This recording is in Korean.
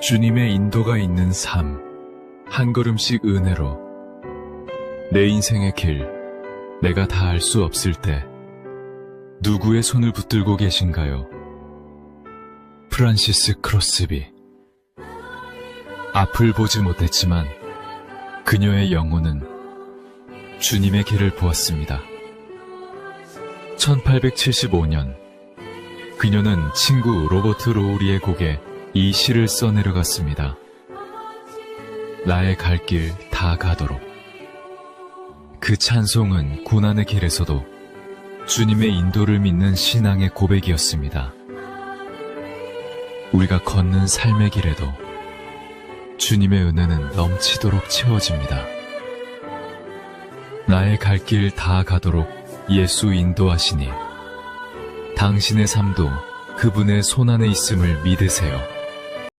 주님의 인도가 있는 삶, 한 걸음씩 은혜로 내 인생의 길, 내가 다 알 수 없을 때 누구의 손을 붙들고 계신가요? 프란시스 크로스비 앞을 보지 못했지만 그녀의 영혼은 주님의 길을 보았습니다. 1875년 그녀는 친구 로버트 로우리의 곡에 이 시를 써내려갔습니다. 나의 갈 길 다 가도록. 그 찬송은 고난의 길에서도 주님의 인도를 믿는 신앙의 고백이었습니다. 우리가 걷는 삶의 길에도 주님의 은혜는 넘치도록 채워집니다. 나의 갈 길 다 가도록 예수 인도하시니 당신의 삶도 그분의 손 안에 있음을 믿으세요.